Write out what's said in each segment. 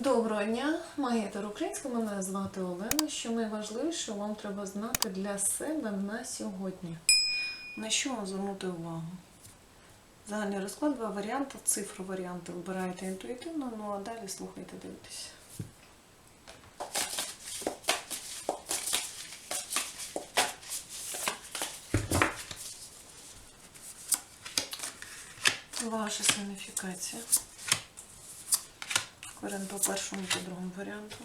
Доброго дня, магітер українська, мене звати Олена. Що найважливіше вам треба знати для себе на сьогодні. На що вам звернути увагу? Загальний розклад, два варіанти, цифру варіанти вибираєте інтуїтивно, ну а далі слухайте, дивитесь. Ваша сигніфікація. Корен по першому, по другому варіанту.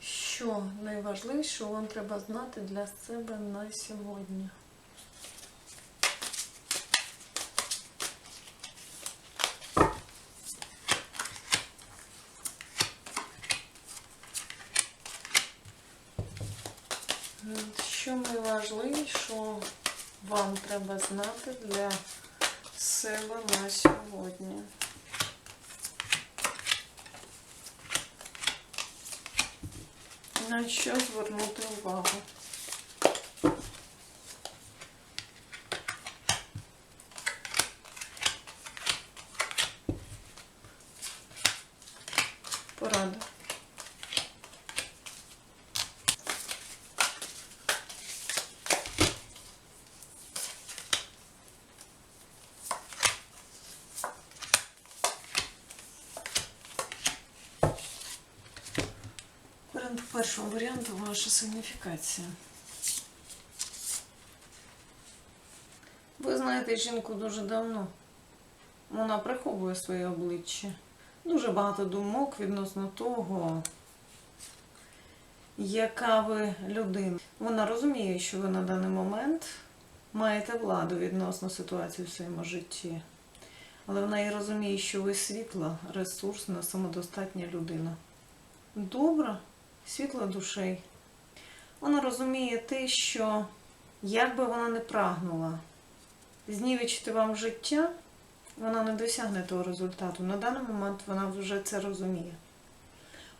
Що найважливіше вам треба знати для себе на сьогодні? Що найважливіше вам треба знати для себе на сьогодні? На що звернути увагу? Порада. Варіант по першому варіанту ваша сигніфікація. Ви знаєте жінку дуже давно. Вона приховує своє обличчя. Дуже багато думок відносно того, яка ви людина. Вона розуміє, що ви на даний момент маєте владу відносно ситуації в своєму житті. Але вона і розуміє, що ви світла, ресурсна, самодостатня людина. Добра, світла душей. Вона розуміє те, що як би вона не прагнула знівечити вам життя, вона не досягне того результату. На даний момент вона вже це розуміє.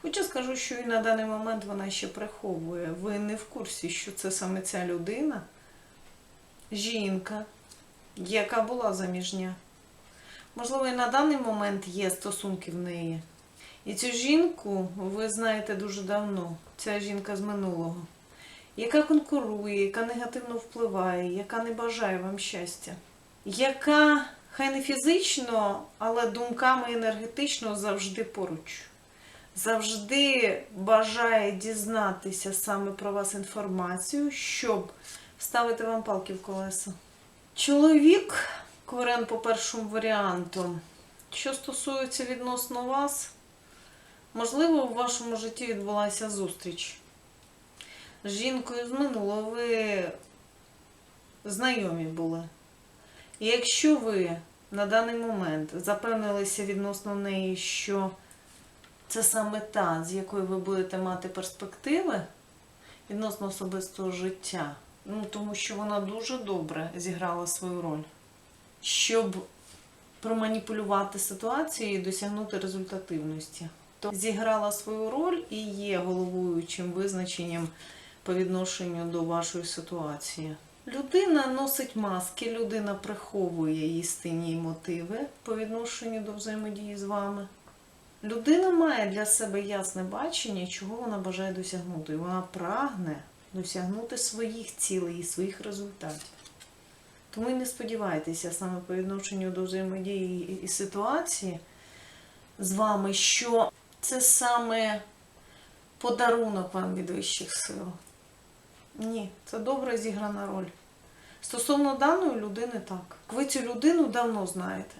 Хоча скажу, що і на даний момент вона ще приховує. Ви не в курсі, що це саме ця людина, жінка, яка була заміжня. Можливо, і на даний момент є стосунки в неї. І цю жінку ви знаєте дуже давно, ця жінка з минулого, яка конкурує, яка негативно впливає, яка не бажає вам щастя, яка хай не фізично, але думками енергетично завжди поруч. Завжди бажає дізнатися саме про вас інформацію, щоб ставити вам палки в колеса. Чоловік, кварен по першому варіанту, що стосується відносно вас, Можливо, в вашому житті відбулася зустріч з жінкою з минулого, ви знайомі були. І якщо ви на даний момент запевнилися відносно неї, що це саме та, з якою ви будете мати перспективи відносно особистого життя, ну тому що вона дуже добре зіграла свою роль, щоб проманіпулювати ситуацію і досягнути результативності то зіграла свою роль і є головуючим визначенням по відношенню до вашої ситуації. Людина носить маски, людина приховує істинні мотиви по відношенню до взаємодії з вами. Людина має для себе ясне бачення, чого вона бажає досягнути. І вона прагне досягнути своїх цілей і своїх результатів. Тому і не сподівайтеся саме по відношенню до взаємодії і ситуації з вами, що це саме подарунок вам від вищих сил. Ні, це добре зіграна роль. Стосовно даної людини, так. Ви цю людину давно знаєте.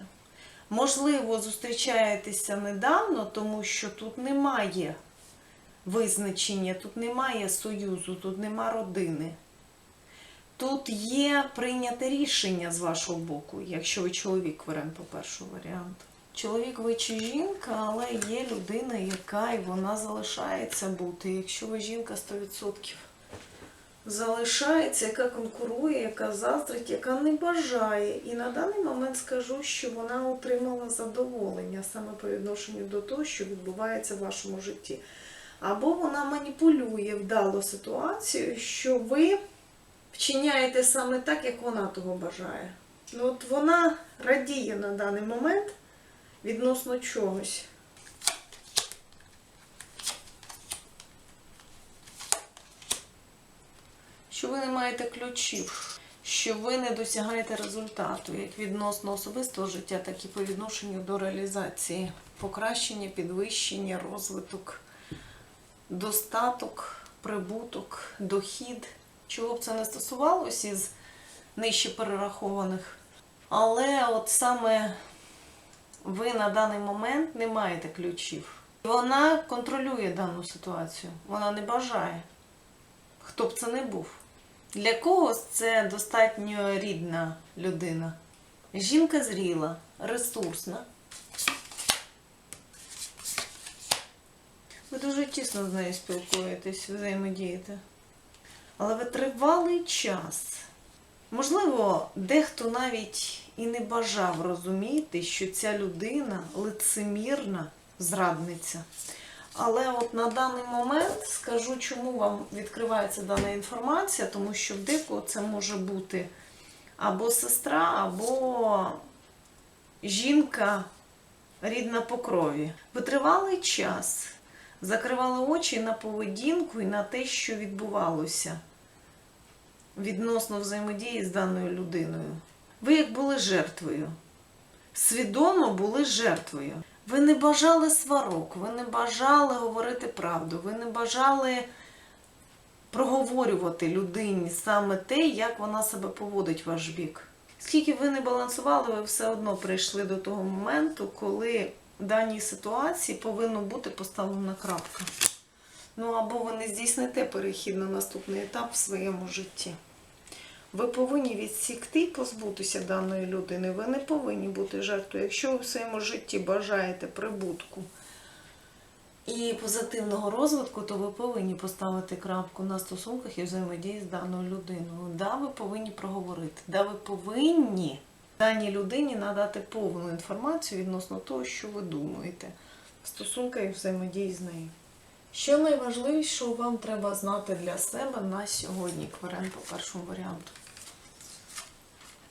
Можливо, зустрічаєтеся недавно, тому що тут немає визначення, тут немає союзу, тут нема родини. Тут є прийняте рішення з вашого боку, якщо ви чоловік варіант по першому варіанту. Чоловік ви чи жінка, але є людина, яка і вона залишається бути. Якщо ви жінка 100% залишається, яка конкурує, яка заздрить, яка не бажає. І на даний момент скажу, що вона отримала задоволення саме по відношенню до того, що відбувається в вашому житті. або вона маніпулює вдало ситуацію, що ви вчиняєте саме так, як вона того бажає. Ну, от вона радіє на даний момент відносно чогось. Що ви не маєте ключів, що ви не досягаєте результату як відносно особистого життя, так і по відношенню до реалізації, покращення, підвищення, розвиток, достаток, прибуток, дохід. Чого б це не стосувалося із нижче перерахованих. Але от саме ви на даний момент не маєте ключів. Вона контролює дану ситуацію, вона не бажає, хто б це не був. Для когось це достатньо рідна людина. Жінка зріла, ресурсна. Ви дуже тісно з нею спілкуєтесь, взаємодієте. Але ви тривалий час. Можливо, дехто навіть і не бажав розуміти, що ця людина лицемірна зрадниця. Але от на даний момент скажу, чому вам відкривається дана інформація, тому що в декого це може бути або сестра, або жінка рідна по крові. Ви тривалий час закривали очі на поведінку і на те, що відбувалося відносно взаємодії з даною людиною. Ви як були жертвою, свідомо були жертвою. Ви не бажали сварок, ви не бажали говорити правду, ви не бажали проговорювати людині саме те, як вона себе поводить в ваш бік. Скільки ви не балансували, ви все одно прийшли до того моменту, коли в даній ситуації повинна бути поставлена крапка. Ну або ви не здійсните перехід на наступний етап в своєму житті. Ви повинні відсікти і позбутися даної людини. Ви не повинні бути жертвою. Якщо ви в своєму житті бажаєте прибутку і позитивного розвитку, то ви повинні поставити крапку на стосунках і взаємодії з даною людиною. Да, ви повинні проговорити. Да, ви повинні даній людині надати повну інформацію відносно того, що ви думаєте в стосунках і взаємодії з нею. Що найважливіше вам треба знати для себе на сьогодні, кварен по першому варіанту.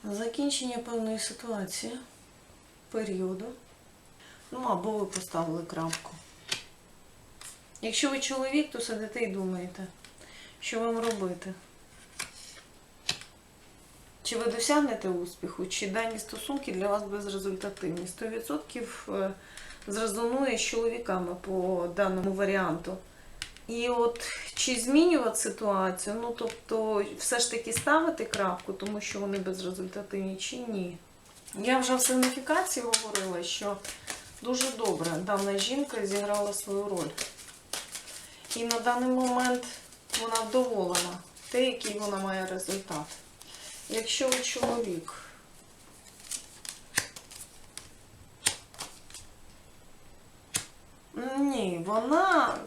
Закінчення певної ситуації, періоду. Ну, або ви поставили крапку. Якщо ви чоловік, то сидите і думаєте, що вам робити. Чи ви досягнете успіху, чи дані стосунки для вас безрезультативні? 100% е, зрезонує з чоловіками по даному варіанту. І от чи змінювати ситуацію, ну тобто все ж таки ставити крапку, тому що вони безрезультативні, чи ні. Я вже в сигніфікації говорила, що дуже добре дана жінка зіграла свою роль. І на даний момент вона вдоволена те, який вона має результат. Якщо ви чоловік, ні, вона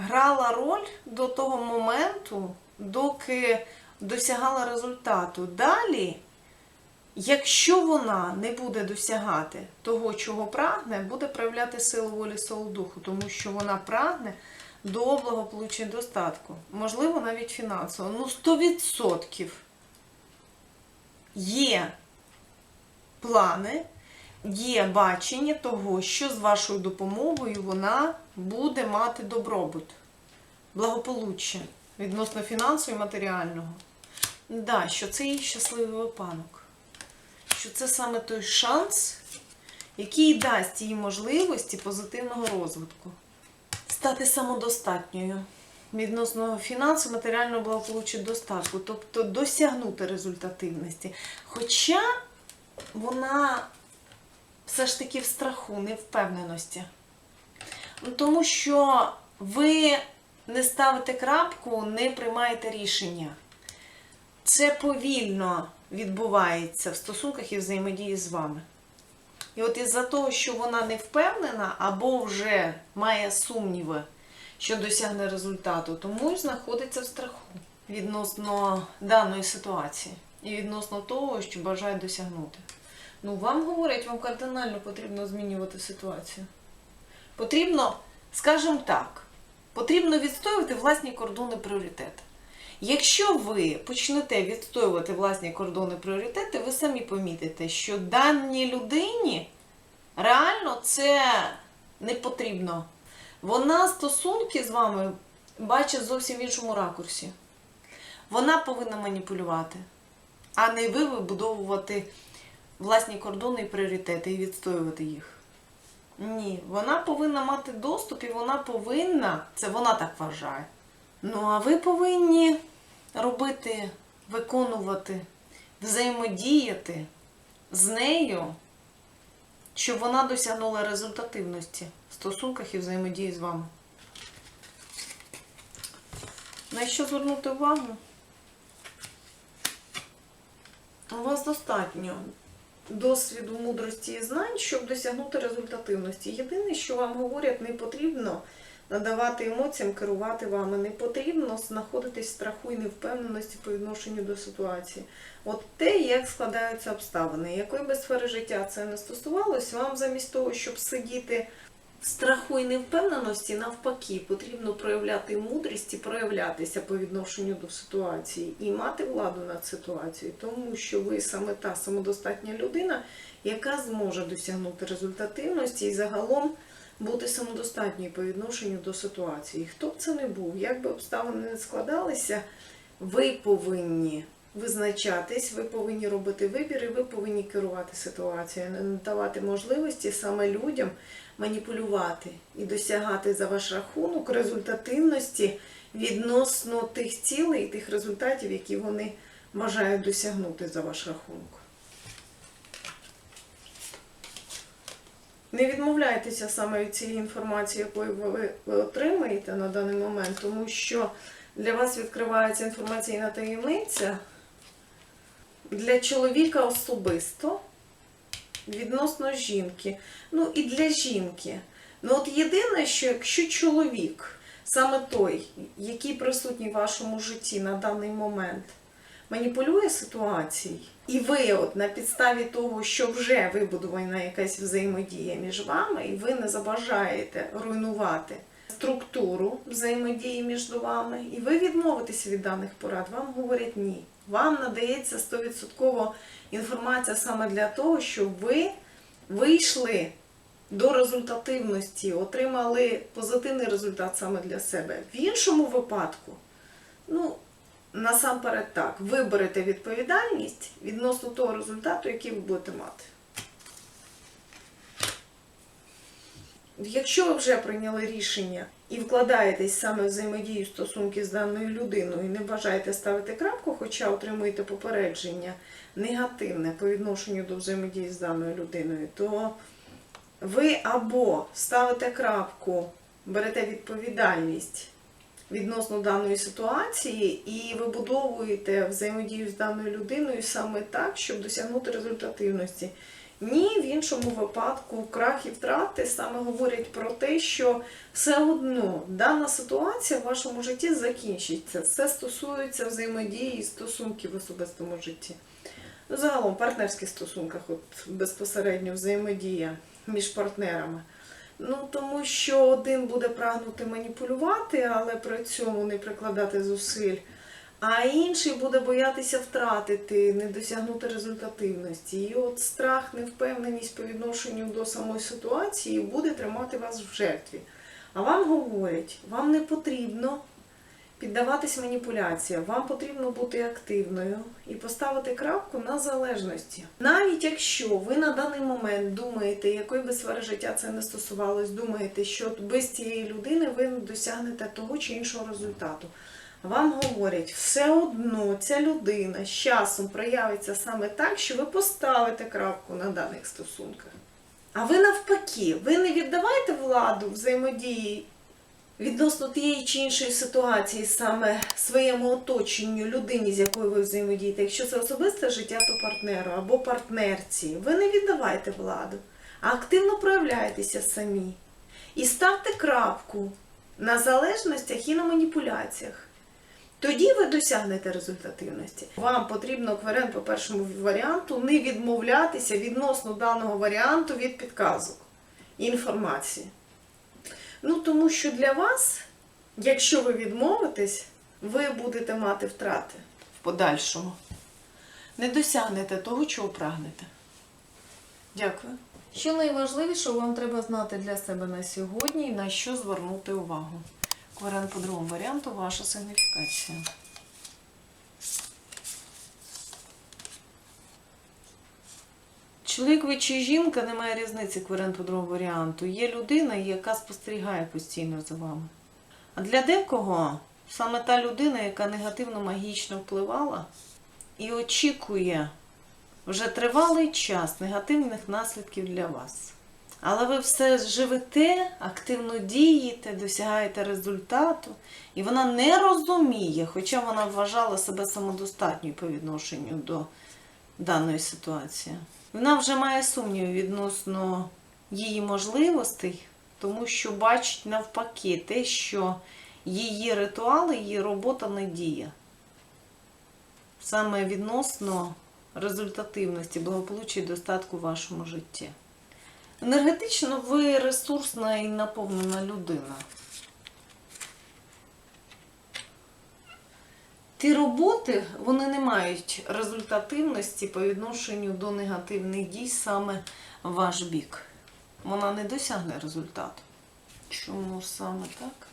грала роль до того моменту, доки досягала результату. Далі, якщо вона не буде досягати того, чого прагне, буде проявляти силу волі свого духу, тому що вона прагне до благополуччя достатку. Можливо, навіть фінансово. Ну, 100% є плани, є бачення того, що з вашою допомогою вона буде мати добробут, благополуччя відносно фінансового і матеріального. Да, що це її щасливий випадок. Що це саме той шанс, який дасть їй можливості позитивного розвитку. Стати самодостатньою відносно фінансового, матеріального благополуччя достатку, тобто досягнути результативності. Хоча вона все ж таки в страху, невпевненості. Ну, Тому що ви не ставите крапку, не приймаєте рішення. Це повільно відбувається в стосунках і взаємодії з вами. І от із-за того, що вона не впевнена або вже має сумніви, що досягне результату, тому й знаходиться в страху відносно даної ситуації і відносно того, що бажає досягнути. Ну, вам говорять, вам кардинально потрібно змінювати ситуацію. Потрібно, скажімо так, Потрібно відстоювати власні кордони пріоритети. Якщо ви почнете відстоювати власні кордони пріоритети, ви самі помітите, що даній людині реально це не потрібно. Вона стосунки з вами бачить зовсім в іншому ракурсі. Вона повинна маніпулювати, а не ви вибудовувати власні кордони і пріоритети і відстоювати їх. Ні, вона повинна мати доступ і вона повинна, це вона так вважає. Ну, а ви повинні робити, виконувати, взаємодіяти з нею, щоб вона досягнула результативності в стосунках і взаємодії з вами. На що звернути увагу? У вас достатньо досвіду, мудрості і знань, щоб досягнути результативності. Єдине, що вам говорять, не потрібно надавати емоціям, керувати вами, не потрібно знаходитись в страху і невпевненості по відношенню до ситуації. От те, як складаються обставини. Якої би сфери життя це не стосувалось, вам замість того, щоб сидіти страху і невпевненості, навпаки, потрібно проявляти мудрість і проявлятися по відношенню до ситуації і мати владу над ситуацією, тому що ви саме та самодостатня людина, яка зможе досягнути результативності і загалом бути самодостатньою по відношенню до ситуації. Хто б це не був, як би обставини не складалися, ви повинні визначатись, ви повинні робити вибір, і ви повинні керувати ситуацією, не надавати можливості саме людям маніпулювати і досягати за ваш рахунок результативності відносно тих цілей і тих результатів, які вони бажають досягнути за ваш рахунок. Не відмовляйтеся саме від цієї інформації, ви, ви отримаєте на даний момент, тому що для вас відкривається інформаційна таємниця для чоловіка особисто відносно жінки. Ну і для жінки. Ну от єдине, що якщо чоловік, саме той, який присутній в вашому житті на даний момент, маніпулює ситуацією, і ви от на підставі того, що вже вибудована якась взаємодія між вами, і ви не забажаєте руйнувати структуру взаємодії між вами, і ви відмовитеся від даних порад, вам говорять ні. Вам надається 100% інформація саме для того, щоб ви вийшли до результативності, отримали позитивний результат саме для себе. В іншому випадку, ну, насамперед так, виберете відповідальність відносно того результату, який ви будете мати. Якщо ви вже прийняли рішення і вкладаєтесь саме в взаємодію стосунки з даною людиною і не бажаєте ставити крапку, хоча отримуєте попередження негативне по відношенню до взаємодії з даною людиною, то ви або ставите крапку, берете відповідальність відносно даної ситуації і вибудовуєте взаємодію з даною людиною саме так, щоб досягнути результативності. Ні, в іншому випадку крах і втрати саме говорять про те, що все одно дана ситуація в вашому житті закінчиться. Це стосується взаємодії і стосунків в особистому житті. Загалом, в партнерських стосунках, от безпосередньо взаємодія між партнерами. Ну, тому що один буде прагнути маніпулювати, але при цьому не прикладати зусиль. А інший буде боятися втратити, не досягнути результативності. І от страх, невпевненість по відношенню до самої ситуації буде тримати вас в жертві. А вам говорять, вам не потрібно піддаватись маніпуляціям, вам потрібно бути активною і поставити крапку на залежності. Навіть якщо ви на даний момент думаєте, якої би сфери життя це не стосувалось, думаєте, що без цієї людини ви досягнете того чи іншого результату. Вам говорять, все одно ця людина з часом проявиться саме так, що ви поставите крапку на даних стосунках. А ви навпаки, ви не віддавайте владу взаємодії відносно тієї чи іншої ситуації саме своєму оточенню, людині, з якою ви взаємодієте. Якщо це особисте життя, то партнеру або партнерці. Ви не віддавайте владу, а активно проявляйтеся самі. І ставте крапку на залежностях і на маніпуляціях. Тоді ви досягнете результативності. Вам потрібно кверен по першому варіанту не відмовлятися відносно даного варіанту від підказок інформації. Ну, тому що для вас Якщо ви відмовитесь, ви будете мати втрати в подальшому. Не досягнете того, чого прагнете. Дякую. Що найважливіше вам треба знати для себе на сьогодні і на що звернути увагу. Варіант по другому варіанту ваша сигніфікація. Чоловік ви чи жінка немає різниці кваріант по другому варіанту. Є людина, яка спостерігає постійно за вами. А для декого саме та людина, яка негативно магічно впливала і очікує вже тривалий час негативних наслідків для вас. Але ви все живете, активно дієте, досягаєте результату, і вона не розуміє, хоча вона вважала себе самодостатньою по відношенню до даної ситуації. Вона вже має сумніви відносно її можливостей, тому що бачить навпаки те, що її ритуали, її робота не діє. Саме відносно результативності, благополуччя і достатку в вашому житті. Енергетично ви ресурсна і наповнена людина. Ті роботи вони не мають результативності по відношенню до негативних дій саме ваш бік. Вона не досягне результату. Чому саме так?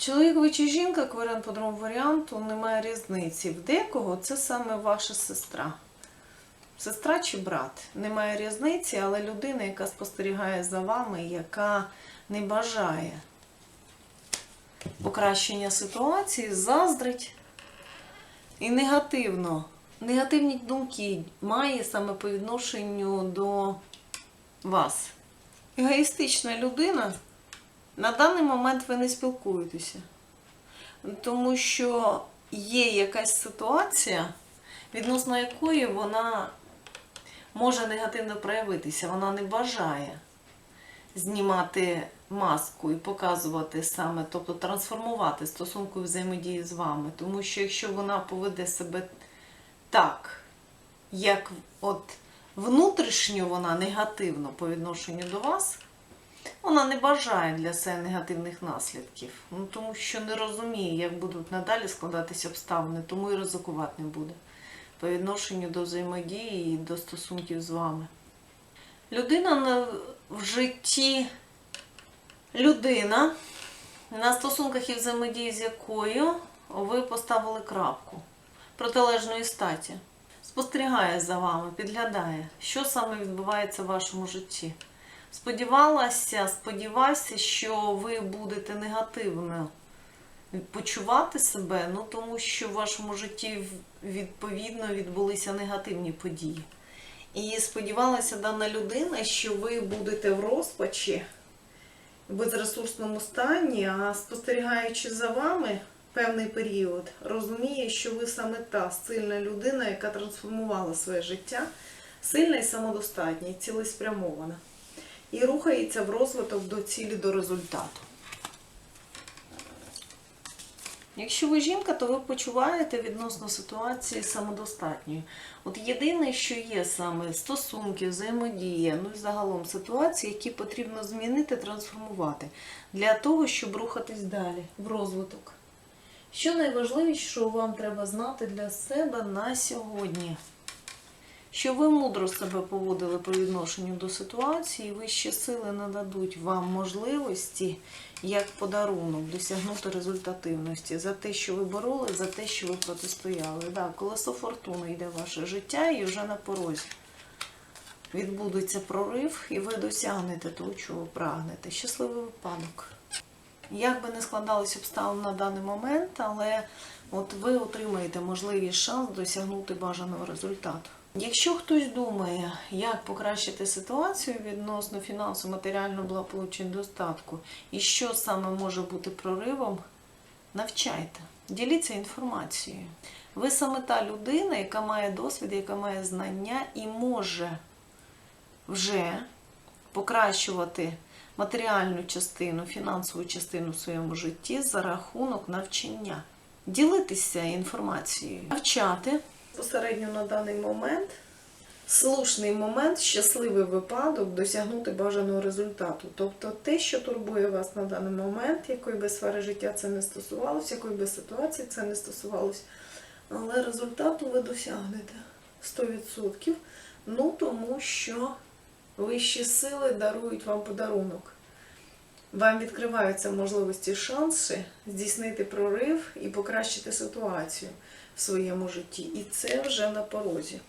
Чоловік ви чи жінка, варіант по другому варіанту, немає різниці. В декого це саме ваша сестра. Сестра чи брат. Немає різниці, але людина, яка спостерігає за вами, яка не бажає покращення ситуації, заздрить і негативно. Негативні думки має саме по відношенню до вас. Егоїстична людина. На даний момент ви не спілкуєтеся, тому що є якась ситуація, відносно якої вона може негативно проявитися. Вона не бажає знімати маску і показувати саме, тобто трансформувати стосунку взаємодії з вами. Тому що якщо вона поведе себе так, як от внутрішньо вона негативно по відношенню до вас. Вона не бажає для себе негативних наслідків, ну, тому що не розуміє, як будуть надалі складатися обставини, тому і ризикувати не буде по відношенню до взаємодії і до стосунків з вами. Людина в житті людина, на стосунках і взаємодії з якою ви поставили крапку протилежної статі. Спостерігає за вами, підглядає, що саме відбувається в вашому житті. Сподівалася, сподівайся, що ви будете негативно почувати себе, ну тому що в вашому житті відповідно відбулися негативні події. І сподівалася дана людина, що ви будете в розпачі, в безресурсному стані, а спостерігаючи за вами певний період, розуміє, що ви саме та сильна людина, яка трансформувала своє життя, сильна і самодостатня, і цілеспрямована і рухається в розвиток до цілі, до результату. Якщо ви жінка, то ви почуваєте відносно ситуації самодостатньою. От єдине, що є саме стосунки, взаємодія, ну і загалом ситуації, які потрібно змінити, трансформувати для того, щоб рухатись далі в розвиток. Що найважливіше, що вам треба знати для себе на сьогодні? Що ви мудро себе поводили по відношенню до ситуації, вищі сили нададуть вам можливості як подарунок досягнути результативності за те, що ви бороли, за те, що ви протистояли. Да, колесо фортуни йде в ваше життя і вже на порозі. Відбудеться прорив, і ви досягнете того, чого прагнете. Щасливий випадок. Як би не складалися обставини на даний момент, але от ви отримаєте можливість шанс досягнути бажаного результату. Якщо хтось думає, як покращити ситуацію відносно фінансово матеріального благополуччя достатку, і що саме може бути проривом, навчайте, діліться інформацією. Ви саме та людина, яка має досвід, яка має знання і може вже покращувати матеріальну частину, фінансову частину в своєму житті за рахунок навчання. Ділитися інформацією, навчати безпосередньо на даний момент слушний момент, щасливий випадок досягнути бажаного результату. Тобто те, що турбує вас на даний момент, якої би сфери життя це не стосувалося, якої би ситуації це не стосувалося, але результату ви досягнете 100%. Ну тому що вищі сили дарують вам подарунок. Вам відкриваються можливості, шанси здійснити прорив і покращити ситуацію в своєму житті. І це вже на порозі.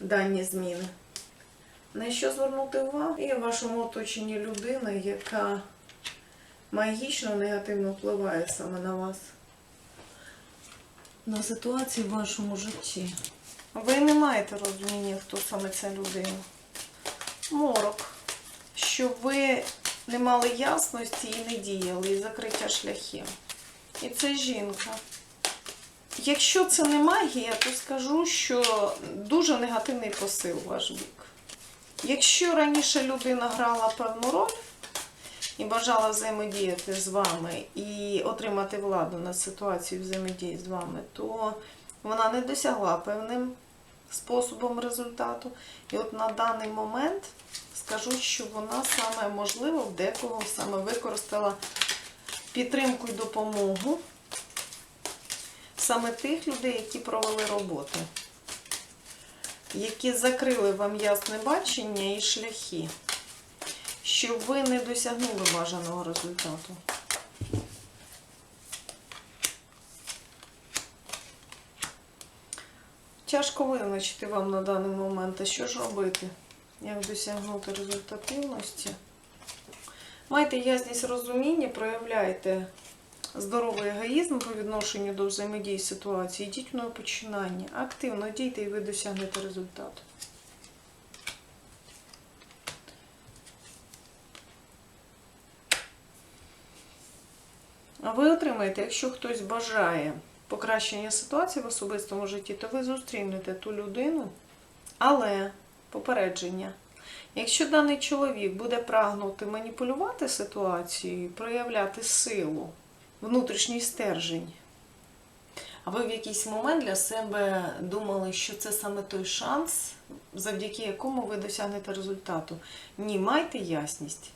Дані зміни. На що звернути увагу? І в вашому оточенні людина, яка магічно негативно впливає саме на вас. На ситуацію в вашому житті. Ви не маєте розуміння, хто саме ця людина. Морок. Що ви не мали ясності і не діяли, і закриття шляхів. І це жінка. Якщо це не магія, то скажу, що дуже негативний посил ваш бік. Якщо раніше людина грала певну роль і бажала взаємодіяти з вами і отримати владу над ситуацією взаємодії з вами, то вона не досягла певним способом результату. І от на даний момент скажу, що вона саме можливо в декого саме використала підтримку і допомогу саме тих людей, які провели роботу, які закрили вам ясне бачення і шляхи, щоб ви не досягнули бажаного результату. Тяжко визначити вам на даний момент, а що ж робити, як досягнути результативності. Майте ясність розуміння, проявляйте здоровий егоїзм по відношенню до взаємодії ситуації, йдіть в нове починання. Активно дійте і ви досягнете результату. А ви отримаєте, якщо хтось бажає покращення ситуації в особистому житті, то ви зустрінете ту людину, але попередження. Якщо даний чоловік буде прагнути маніпулювати ситуацією, проявляти силу, внутрішній стержень, а ви в якийсь момент для себе думали, що це саме той шанс, завдяки якому ви досягнете результату. Ні, майте ясність.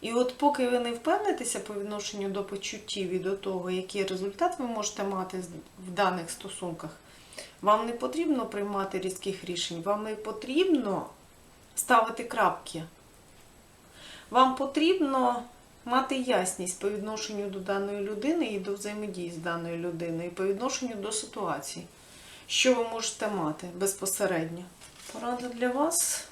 І от поки ви не впевнитеся по відношенню до почуттів і до того, який результат ви можете мати в даних стосунках, вам не потрібно приймати різких рішень, вам не потрібно ставити крапки. Вам потрібно мати ясність по відношенню до даної людини і до взаємодії з даною людиною, і по відношенню до ситуації, що ви можете мати безпосередньо. Порада для вас.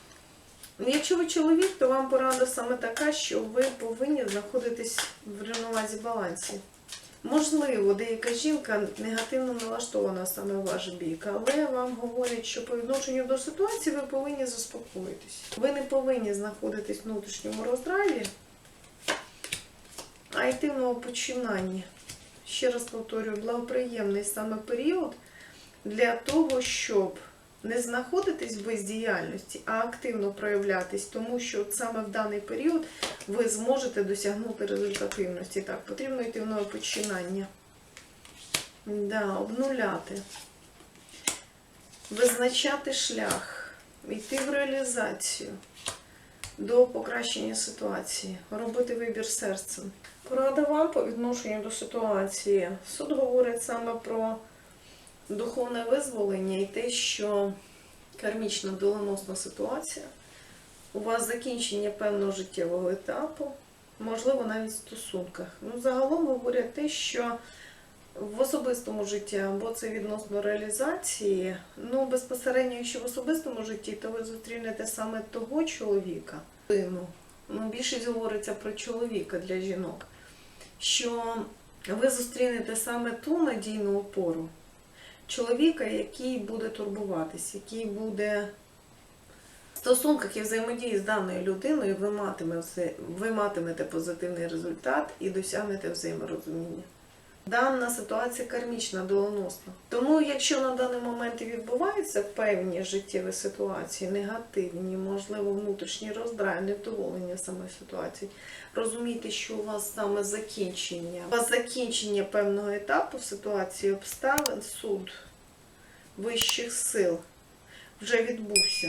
Якщо ви чоловік, то вам порада саме така, що ви повинні знаходитись в рівновазі балансі. Можливо, деяка жінка негативно налаштована саме в ваш бік, але вам говорять, що по відношенню до ситуації ви повинні заспокоїтись. Ви не повинні знаходитись в внутрішньому роздраві, а йти в новопочинанні. Ще раз повторюю, благоприємний саме період для того, щоб не знаходитись в бездіяльності, а активно проявлятись, тому що саме в даний період ви зможете досягнути результативності. Так, потрібно йти в нове починання. Да, обнуляти. Визначати шлях, йти в реалізацію до покращення ситуації, робити вибір серцем. Порада вам по відношенню до ситуації. Суд говорить саме про духовне визволення і те, що кармічна доленосна ситуація, у вас закінчення певного життєвого етапу, можливо, навіть в стосунках. Ну, загалом говорять те, що в особистому житті або це відносно реалізації, ну, безпосередньо, якщо в особистому житті, то ви зустрінете саме того чоловіка. Ну, більшість говориться про чоловіка для жінок, що ви зустрінете саме ту надійну опору, чоловіка, який буде турбуватись, який буде в стосунках і взаємодії з даною людиною, ви, матиме все, ви матимете позитивний результат і досягнете взаєморозуміння. Дана ситуація кармічна, доленосна. Тому, якщо на даний момент і відбуваються певні життєві ситуації, негативні, можливо, внутрішні роздрай, невдоволення саме ситуації, розумійте, що у вас саме закінчення, у вас закінчення певного етапу ситуації обставин, суд вищих сил вже відбувся.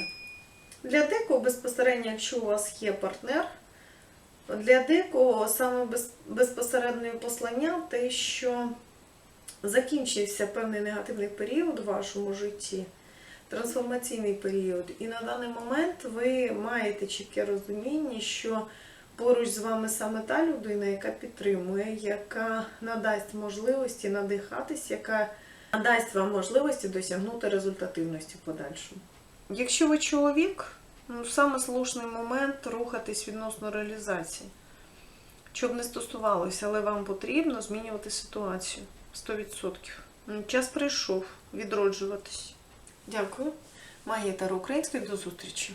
Для декого безпосередньо, якщо у вас є партнер, для декого саме без, безпосереднє послання те, що закінчився певний негативний період у вашому житті, трансформаційний період, і на даний момент ви маєте чітке розуміння, що поруч з вами саме та людина, яка підтримує, яка надасть можливості надихатись, яка надасть вам можливості досягнути результативності в подальшому. Якщо ви чоловік, ну саме слушний момент рухатись відносно реалізації. Щоб не стосувалося, але вам потрібно змінювати ситуацію 100%. Час прийшов відроджуватись. Дякую. Магія Таро Української до зустрічі.